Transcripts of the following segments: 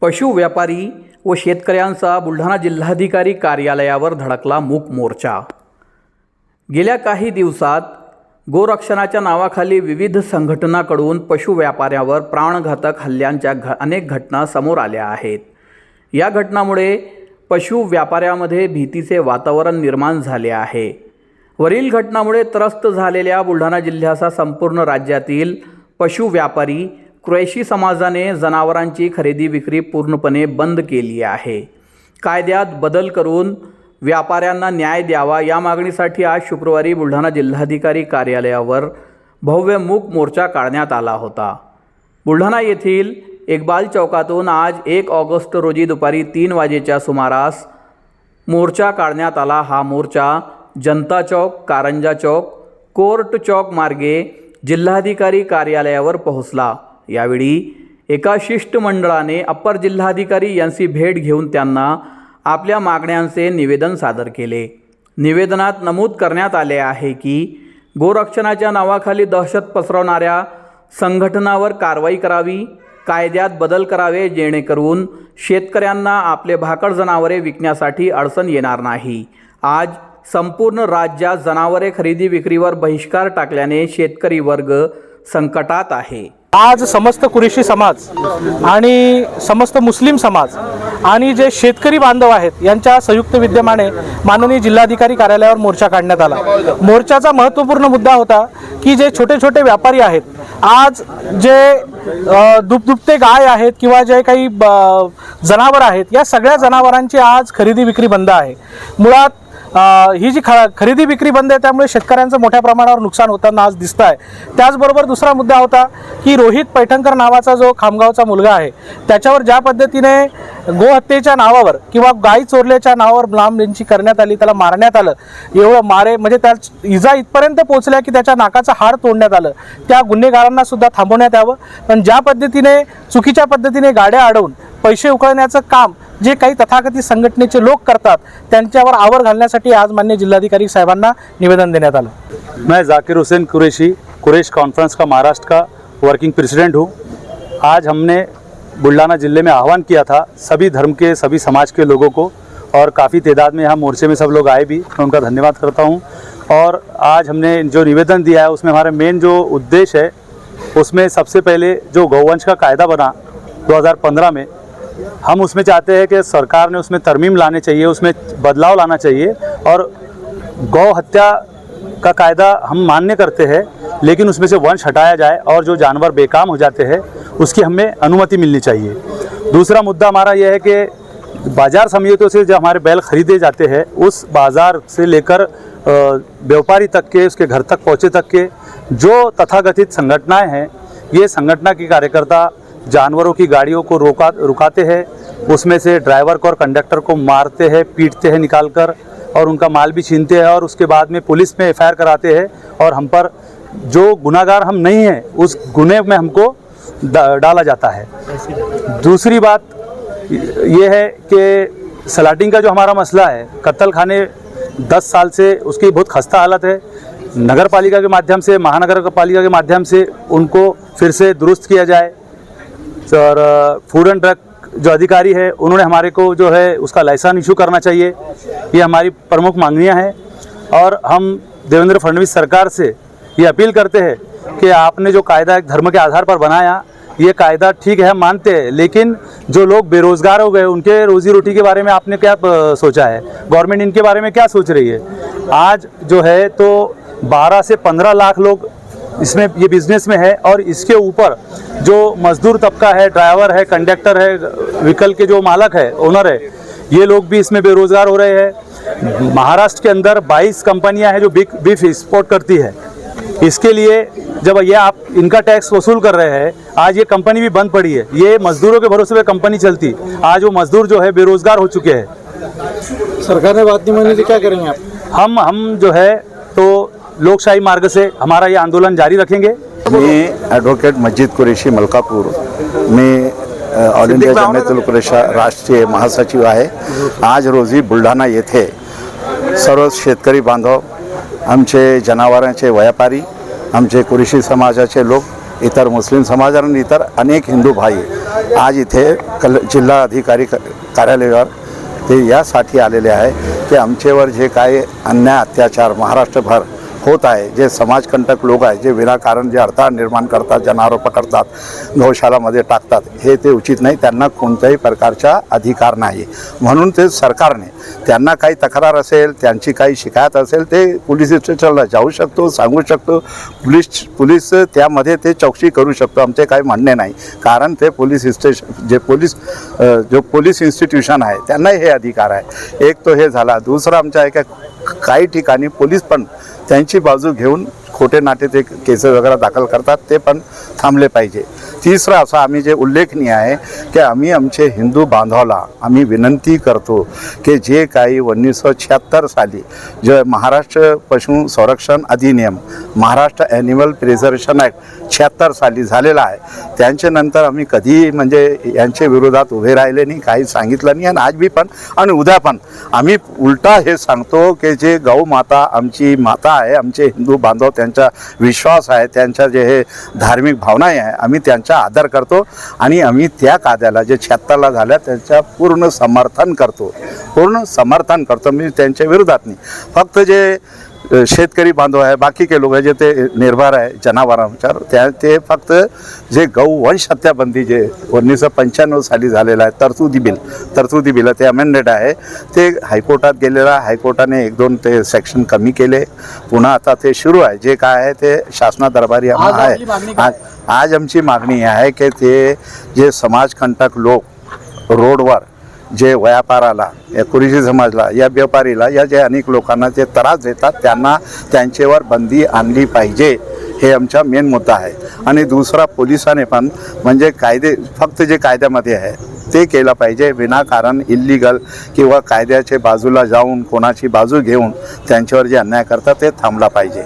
पशु व्यापारी व शेतकऱ्यांचा बुलढाणा जिल्हाधिकारी कार्यालयावर धडकला मूक मोर्चा. गेल्या काही दिवसात गोरक्षणाच्या नावाखाली विविध संघटनाकडून पशु व्यापाऱ्यावर प्राणघातक हल्ल्यांच्या घ अनेक घटना समोर आल्या आहेत. या घटनामुळे पशु व्यापाऱ्यामध्ये भीतीचे वातावरण निर्माण झाले आहे. वरील घटनामुळे त्रस्त झालेल्या बुलढाणा जिल्ह्याचा संपूर्ण राज्यातील पशु व्यापारी क्रैशी समाजाने जनावरांची खरेदी विक्री पूर्णपणे बंद केली आहे. कायद्यात बदल करून व्यापाऱ्यांना न्याय द्यावा या मागणीसाठी आज शुक्रवारी बुलढाणा जिल्हाधिकारी कार्यालयावर भव्य मूक मोर्चा काढण्यात आला होता. बुलढाणा येथील इक्बाल चौकातून आज एक ऑगस्ट रोजी दुपारी तीन वाजेच्या सुमारास मोर्चा काढण्यात आला. हा मोर्चा जनता चौक कारंजा चौक कोर्ट चौक मार्गे जिल्हाधिकारी कार्यालयावर पोहोचला. यावेळी एका शिष्टमंडळाने अप्पर जिल्हाधिकारी यांची भेट घेऊन त्यांना आपल्या मागण्यांचे निवेदन सादर केले. निवेदनात नमूद करण्यात आले आहे की गोरक्षणाच्या नावाखाली दहशत पसरवणाऱ्या संघटनावर कारवाई करावी कायद्यात बदल करावे जेणेकरून शेतकऱ्यांना आपले भाकड जनावरे विकण्यासाठी अडचण येणार नाही. आज संपूर्ण राज्यात जनावरे खरेदी विक्रीवर बहिष्कार टाकल्याने शेतकरी वर्ग संकटात आहे. आज समस्त कुरेशी समाज आणि समस्त मुस्लिम समाज आणि जे शेतकरी बांधव आहेत यांच्या संयुक्त विद्यमाने माननीय जिल्हाधिकारी कार्यालयावर मोर्चा काढण्यात आला. मोर्चाचा महत्त्वपूर्ण मुद्दा होता की जे छोटे छोटे व्यापारी आहेत आज जे दुपदुपते दुभदुभते गाय आहेत किंवा जे काही ब- जनावर आहेत या सगळ्या जनावरांची आज खरेदी विक्री बंद आहे. मुळात ही जी ख खरेदी विक्री बंद आहे त्यामुळे शेतकऱ्यांचं मोठ्या प्रमाणावर नुकसान होताना आज दिसतं आहे त्याचबरोबर दुसरा मुद्दा होता की रोहित पैठणकर नावाचा जो खामगावचा मुलगा आहे त्याच्यावर ज्या पद्धतीने गोहत्येच्या नावावर किंवा गाई चोरल्याच्या नावावर लांबलेंची करण्यात आली त्याला मारण्यात आलं एवढं मारे म्हणजे त्या इजा इथपर्यंत पोहोचल्या की त्याच्या नाकाचं हाड तोडण्यात आलं त्या गुन्हेगारांना सुद्धा थांबवण्यात यावं. पण ज्या पद्धतीने चुकीच्या पद्धतीने गाड्या अडवून पैसे उकळण्याचं काम जे काही तथाकथित संघटनेचे लोक करतात, त्यांच्यावर आवर घालण्यासाठी आज मान्य जिल्हाधिकारी साहेबांना निवेदन आलं. मैं जाकिर हुसैन कुरैशी, कुरैश कॉन्फ्रेंस का महाराष्ट्र का वर्किंग प्रेसिडेंट हूँ। आज हमने बुल्ढाना ज़िले में आह्वान किया था सभी धर्म के, सभी समाज के लोगों को और काफ़ी तादाद में यहाँ मोर्चे में सब लोग आए भी, मैं उनका धन्यवाद करता हूँ। और आज हमने जो निवेदन दिया है, उसमें हमारा मेन जो उद्देश्य है, उसमें सबसे पहले जो गौवंश का कायदा बना 2015 में हम उसमें चाहते हैं कि सरकार ने उसमें तरमीम लाने चाहिए, उसमें बदलाव लाना चाहिए और गौ हत्या का कायदा हम मान्य करते हैं, लेकिन उसमें से वंश हटाया जाए और जो जानवर बेकाम हो जाते हैं, उसकी हमें अनुमति मिलनी चाहिए। दूसरा मुद्दा हमारा यह है कि बाज़ार समितियों से जो हमारे बैल खरीदे जाते हैं, उस बाज़ार से लेकर व्यापारी तक के, उसके घर तक पहुँचे तक के, जो तथाकथित संगठनाएँ हैं, ये संगठना के कार्यकर्ता जानवरों की गाड़ियों को रोका, रुकाते हैं। उसमें से ड्राइवर को और कंडक्टर को मारते हैं, पीटते हैं निकाल कर और उनका माल भी छीनते हैं और उसके बाद में पुलिस में एफआईआर कराते हैं और हम पर जो गुनागार हम नहीं हैं, उस गुने में हमको डाला जाता है। दूसरी बात ये है कि सलाटिंग का जो हमारा मसला है कत्ल खाने दस साल से उसकी बहुत खस्ता हालत है। नगर पालिका के माध्यम से महानगर पालिका के माध्यम से उनको फिर से दुरुस्त किया जाए। और फ़ूड एंड ड्रग जो अधिकारी है, उन्होंने हमारे को जो है, उसका लाइसेंस इशू करना चाहिए। ये हमारी प्रमुख मांगनियाँ हैं। और हम देवेंद्र फडणवीस सरकार से ये अपील करते हैं कि आपने जो कायदा एक धर्म के आधार पर बनाया, ये कायदा ठीक है मानते हैं। लेकिन जो लोग बेरोजगार हो गए, उनके रोजी रोटी के बारे में आपने क्या सोचा है? गवर्नमेंट इनके बारे में क्या सोच रही है? आज जो है तो 12 से 15 लाख लोग इसमें ये बिज़नेस में है और इसके ऊपर जो मजदूर तबका है ड्राइवर है कंडक्टर है व्हीकल के जो मालक है ओनर है ये लोग भी इसमें बेरोजगार हो रहे हैं। महाराष्ट्र के अंदर 22 कंपनियाँ हैं जो बिग बीफ एक्सपोर्ट करती है। इसके लिए जब ये आप इनका टैक्स वसूल कर रहे हैं आज ये कंपनी भी बंद पड़ी है। ये मजदूरों के भरोसे पे कंपनी चलती। आज वो मजदूर जो है बेरोजगार हो चुके हैं। सरकार ने बात नहीं मानी तो क्या करेंगे आप? हम हम जो है लोकशाही मार्ग से हमारा ये आंदोलन जारी रखेंगे। मी ॲडव्होकेट मस्जिद कुरेशी मलकापूर मी ऑल इंडिया जमियतुल कुरेशा राष्ट्रीय महासचिव आहे आज रोजी बुलढाणा येथे सर्व शेतकरी बांधव आमचे जनावरांचे व्यापारी आमचे कुरेशी समाजाचे लोक इतर मुस्लिम समाज आणि इतर अनेक हिंदू भाई आज इथे कल जिल्हा अधिकारी कार्यालयावर ते यासाठी आलेले आहे की आमच्यावर जे काही अन्याय अत्याचार महाराष्ट्रभर होत आहे जे समाजकंटक लोक आहेत जे विनाकारण जे अडथळा निर्माण करतात जन आरोप करतात गौशालामध्ये टाकतात हे ते उचित नाही. त्यांना कोणत्याही प्रकारचा अधिकार नाही. म्हणून ते सरकारने त्यांना काही तक्रार असेल त्यांची काही शिकायत असेल ते पोलीस स्टेशनला जाऊ शकतो सांगू शकतो. पोलीस पोलीस त्यामध्ये ते चौकशी करू शकतो आमचे काही म्हणणे नाही. कारण ते पोलीस स्टेशन जे पोलीस जो पोलीस इन्स्टिट्यूशन आहे त्यांनाही हे अधिकार आहे. एक तो हे झाला दुसरा आमच्या एका काही ठिकाणी पोलीस पण त्यांची बाजू घेऊन खोटे नाटे ते केस वगैरे दाखल करतात ते पण थांबले पाहिजे. तिसरं असं आम्ही जे उल्लेखनीय आहे की आम्ही आमचे हिंदू बांधवाला आम्ही विनंती करतो की जे काही उन्नीसशे शहात्तर साली जे महाराष्ट्र पशु संरक्षण अधिनियम महाराष्ट्र ॲनिमल प्रिझर्वेशन ॲक्ट शहात्तर साली झालेला आहे. त्यांच्यानंतर आम्ही कधीही म्हणजे यांच्या विरोधात उभे राहिले नाही काही सांगितलं नाही आणि आज बी पण आणि उद्या पण आम्ही उलटा हे सांगतो की जे गौ माता आमची माता आहे आमचे हिंदू बांधव त्यांच्या त्यांचा विश्वास आहे त्यांच्या जे हे धार्मिक भावना आहे आम्ही त्यांचा आदर करतो आणि आम्ही त्या कायद्याला जे छत्ताला झाल्या त्यांच्या पूर्ण समर्थन करतो. पूर्ण समर्थन करतो. मी त्यांच्या विरोधात नाही. फक्त जे शेतकरी बांधव आहे बाकी काही लोक जे ते निर्भर आहे जनावरांवर त्या ते फक्त जे गौवंश हत्याबंदी जे एकोणीसशे पंच्याण्णव साली झालेलं आहे तरतुदी बिल तरतुदी बिल ते अमेंडेड आहे. ते हायकोर्टात गेलेलं आहे हायकोर्टाने एक दोन ते सेक्शन कमी केले. पुन्हा आता ते सुरू आहे. जे काय आहे ते शासना दरबारी आहे? आज आज आमची मागणी आहे की ते जे समाजकंटक लोक रोडवर जे व्यापाराला या कुरीशी समाजला या व्यापारीला या जे अनेक लोकांना जे त्रास देतात त्यांना त्यांच्यावर बंदी आणली पाहिजे हे आमचा मेन मुद्दा आहे. आणि दुसरा पोलिसाने पण म्हणजे कायदे फक्त जे कायद्यामध्ये आहे ते केलं पाहिजे विनाकारण इल्लीगल किंवा कायद्याच्या बाजूला जाऊन कोणाची बाजू घेऊन त्यांच्यावर जे अन्याय करतात ते थांबला पाहिजे.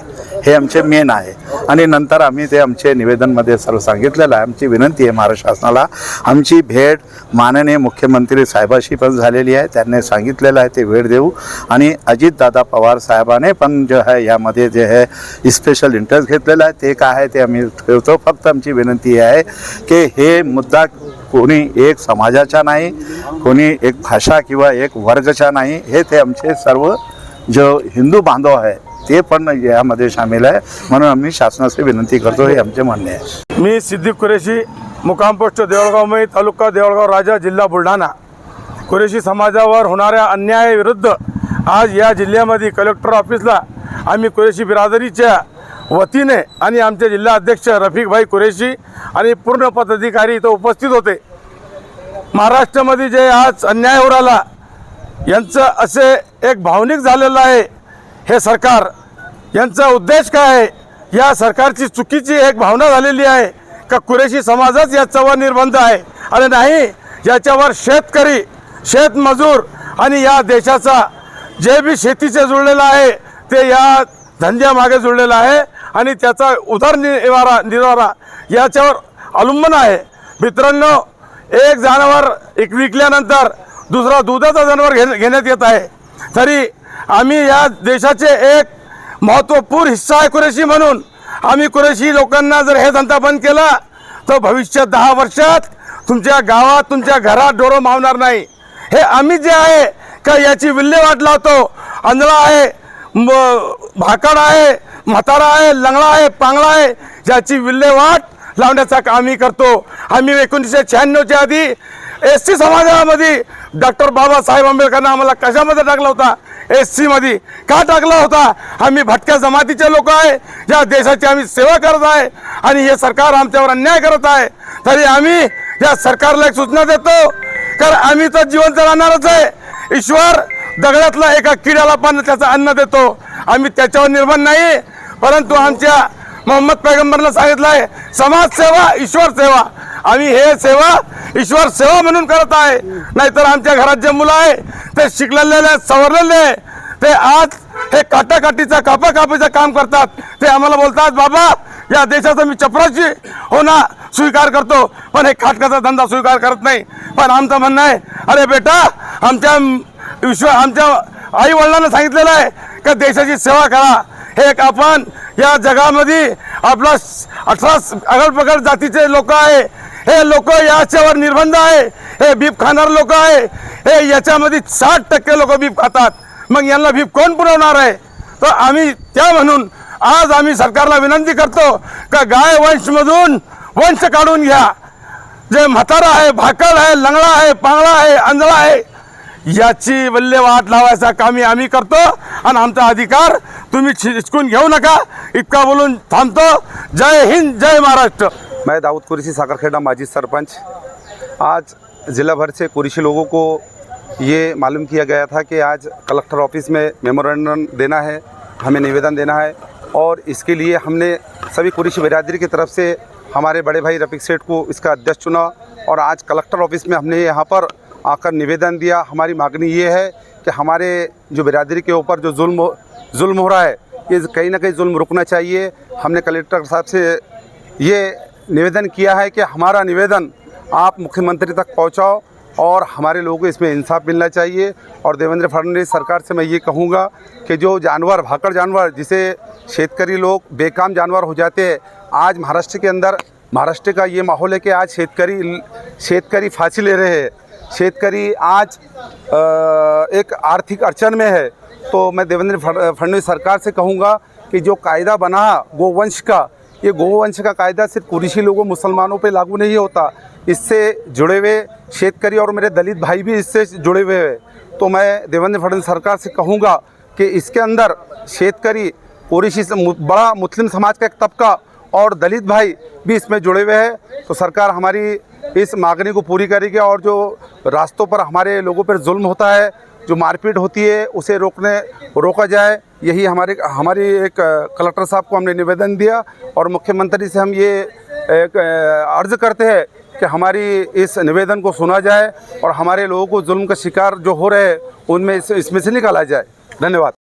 हे आमचे मेन आहे. आणि नंतर आम्ही ते आमचे निवेदनमध्ये सर्व सांगितलेलं आहे. आमची विनंती आहे महाराष्ट्र शासनाला. आमची भेट माननीय मुख्यमंत्री साहेबाशी पण झालेली आहे. त्यांनी सांगितलेलं आहे ते वेळ देऊ. आणि अजितदादा पवार साहेबाने पण जे आहे यामध्ये जे आहे स्पेशल इंटरेस्ट घेतलेला आहे. ते काय आहे ते आम्ही ठेवतो. फक्त आमची विनंती आहे की हे मुद्दा कोणी एक समाजाचा नाही कोणी एक भाषा किंवा एक वर्गचा नाही. हे ते आमचे सर्व जो हिंदू बांधव आहे ते पण यामध्ये सामील आहे. म्हणून आम्ही शासनाची विनंती करतो हे आमचे म्हणणे आहे. मी सिद्दीक कुरेशी मुकाम पोस्ट देवळगावमय तालुका देवळगाव राजा जिल्हा बुलढाणा. कुरेशी समाजावर होणाऱ्या अन्यायाविरुद्ध आज या जिल्ह्यामध्ये कलेक्टर ऑफिसला आम्ही कुरेशी बिरादरीच्या वतीने आणि आमचे जिल्हा अध्यक्ष रफिकभाई कुरेशी आणि पूर्ण पदाधिकारी इथं उपस्थित होते. महाराष्ट्रामध्ये जे आज अन्याय हो राहिला यांचं असे एक भावनिक झालेलं आहे. हे सरकार यांचा उद्देश काय आहे? या सरकारची चुकीची एक भावना झालेली आहे का कुरेशी समाजच याच्यावर निर्बंध आहे? आणि नाही याच्यावर शेतकरी शेतमजूर आणि या देशाचा जे बी शेतीचे जुळलेलं आहे ते या धंद्यामागे जुळलेलं आहे आणि त्याचा उदरनिवारा निवारा याच्यावर अवलंबून आहे. मित्रांनो एक जनावर एक विकल्यानंतर दुसरा दुधाचा जनावर घेण्यात येत आहे. तरी आम्ही या देशाचे एक महत्त्वपूर्ण हिस्सा आहे कुरेशी म्हणून. आम्ही कुरेशी लोकांना जर हे धंदा बंद केला तर भविष्यात दहा वर्षात तुमच्या गावात तुमच्या घरात डोरं मावणार नाही. हे आम्ही जे आहे का याची विल्हेवाट लावतो. आंधळा आहे भाकड आहे म्हातारा आहे लंगडा आहे पांगळा आहे ज्याची विल्हेवाट लावण्याचा कामही आम्ही करतो. आम्ही एकोणीसशे शहाण्णवच्या आधी एस सी समाजामध्ये डॉक्टर बाबासाहेब आंबेडकरनं आम्हाला कशामध्ये टाकला होता? एस सीमध्ये. का टाकला होता? आम्ही भटक्या जमातीचे लोक आहे या देशाची आम्ही सेवा करत आहे आणि हे सरकार आमच्यावर अन्याय करत आहे. तरी आम्ही या सरकारला एक सूचना देतो कारण आम्ही तर जिवंत राहणारच आहे. ईश्वर दगडातला एका किड्याला पण त्याचं अन्न देतो. आम्ही त्याच्यावर निर्माण नाही परंतु आमच्या मोहम्मद पैगंबरला सांगितलं आहे समाजसेवा ईश्वर सेवा. आम्ही हे सेवा ईश्वर सेवा म्हणून करत आहे. नाहीतर आमच्या घरात जे मुलं आहे ते शिकलेले आहेत, सवरलेले आहे. ते आज हे काटाकाटीचा कापा कापीचं काम करतात. ते आम्हाला बोलतात बाबा या देशाचा मी चपराशी होना स्वीकार करतो. पण हे खाटकाचा धंदा स्वीकार करत नाही. पण आमचं म्हणणं आहे अरे बेटा आमच्या विश्व आमच्या आई वडिलांना सांगितलेलं आहे का देशाची सेवा करा. हे एक आपण या जगामध्ये आपला अठरा अगल जातीचे लोक आहे. हे लोक याच्यावर निर्बंध आहे. हे बीप खाणार लोक आहे. हे याच्यामध्ये साठ टक्के लोक बीप खातात. मग यांना बीप कोण पुरवणार आहे? तर आम्ही त्या म्हणून आज आम्ही सरकारला विनंती करतो का गाय वंशमधून वंश काढून घ्या. जे म्हातारा आहे भाकड आहे लंगडा आहे पांगळा आहे आंधळा आहे याची वल्लेवाट लावायचा कामी आम्ही करतो आणि आमचा अधिकार तुम्ही छिचकून घेऊ नका. इतका बोलून थांबतो. जय हिंद, जय महाराष्ट्र. मैं दाऊद कुरेशी साकरखेड़ा माजी सरपंच। आज ज़िला भर से कुरेशी लोगों को ये मालूम किया गया था कि आज कलेक्टर ऑफ़िस में मेमोरेंडम देना है, हमें निवेदन देना है, और इसके लिए हमने सभी कुरेशी बिरादरी की तरफ़ से हमारे बड़े भाई रफीक सेठ को इसका अध्यक्ष चुना, और आज कलेक्टर ऑफ़िस में हमने यहाँ पर आकर निवेदन दिया। हमारी मांगनी ये है कि हमारे जो बिरादरी के ऊपर जो जुल्म जुल्म हो रहा है, ये कहीं ना कहीं जुल्म रुकना चाहिए। हमने कलेक्टर साहब से ये निवेदन किया है कि हमारा निवेदन आप मुख्यमंत्री तक पहुंचाओ और हमारे लोगों को इसमें इंसाफ मिलना चाहिए। और देवेंद्र फडणवीस सरकार से मैं ये कहूँगा कि जो जानवर, भाकड़ जानवर, जिसे शेतकारी लोग बेकाम जानवर हो जाते हैं, आज महाराष्ट्र के अंदर, महाराष्ट्र का ये माहौल है कि आज शेतकारी, शेतकरी फांसी ले रहे हैं। शेतकरी आज एक आर्थिक अड़चन में है। तो मैं देवेंद्र फडणवीस सरकार से कहूँगा कि जो कायदा बना गोवंश का, ये गोवंश का कायदा सिर्फ़ कुरिशी लोगों, मुसलमानों पे लागू नहीं होता। इससे जुड़े हुए शेतकरी और मेरे दलित भाई भी इससे जुड़े हुए हैं। तो मैं देवेंद्र फडणवीस सरकार से कहूँगा कि इसके अंदर शेतकरी, कुरिशी बड़ा मुस्लिम समाज का एक तबका और दलित भाई भी इसमें जुड़े हुए हैं। तो सरकार हमारी इस मांगनी को पूरी करेगी और जो रास्तों पर हमारे लोगों पर जुल्म होता है, जो मारपीट होती है, उसे रोकने, रोका जाए, यही हमारे, हमारी एक कलेक्टर साहब को हमने निवेदन दिया और मुख्यमंत्री से हम ये, एक अर्ज़ करते हैं कि हमारी इस निवेदन को सुना जाए और हमारे लोगों को जुल्म का शिकार जो हो रहे हैं, उनमें इसमें से निकाला जाए। धन्यवाद।